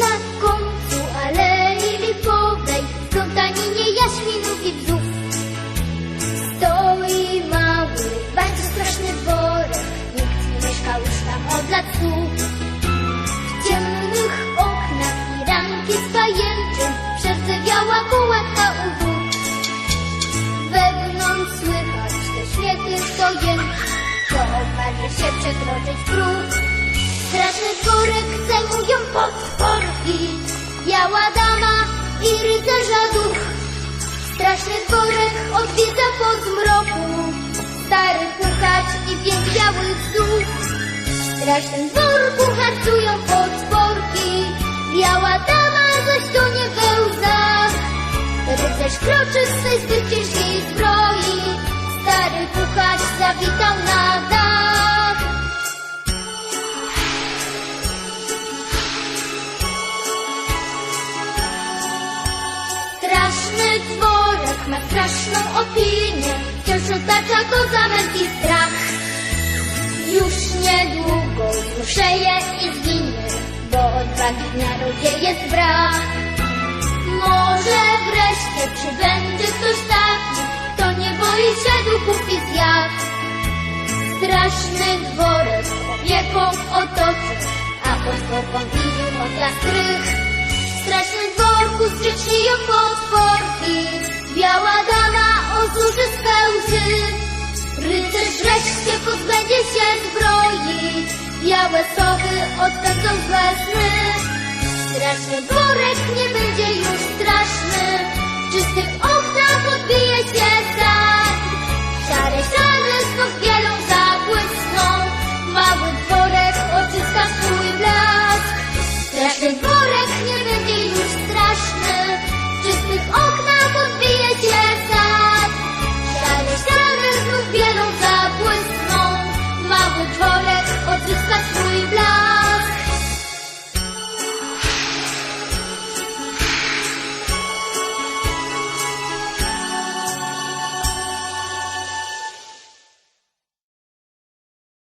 na końcu alei lipowej, plątaninie jaśminów i bzów. Stoi mały, bardzo straszny worek, nikt nie mieszkał już tam od lat stóp. W ciemnych oknach i ranki z pajęczym przerdzewiała kołatka u Wewnątrz słychać te śmiechy stojęci, to marnie się przekroczyć próg. Straszny dworek zajmują potworki, biała dama i rycerza duch. Straszny dworek odwiedza po zmroku, stary puchacz i białych zuch. W strasznym dworku harcują potworki, biała dama zaś tonie we łzach. Rycerz kroczy w swej zbyt ciężkiej zbroi, stary puchacz zawitał na dach. Straszny dworek ma straszną opinię, wciąż otacza go zamęt i strach. Już niedługo zmuszeje i zginie, bo odwagi w narodzie jest brak. Może wreszcie przybędzie ktoś taki, kto nie boi się duchów i zjad. Straszny dworek opieką otoczy, a potworkom widził dla strych. W strasznym dworku skrzycznie potworki, pozbędzie się zbroi, białe sowy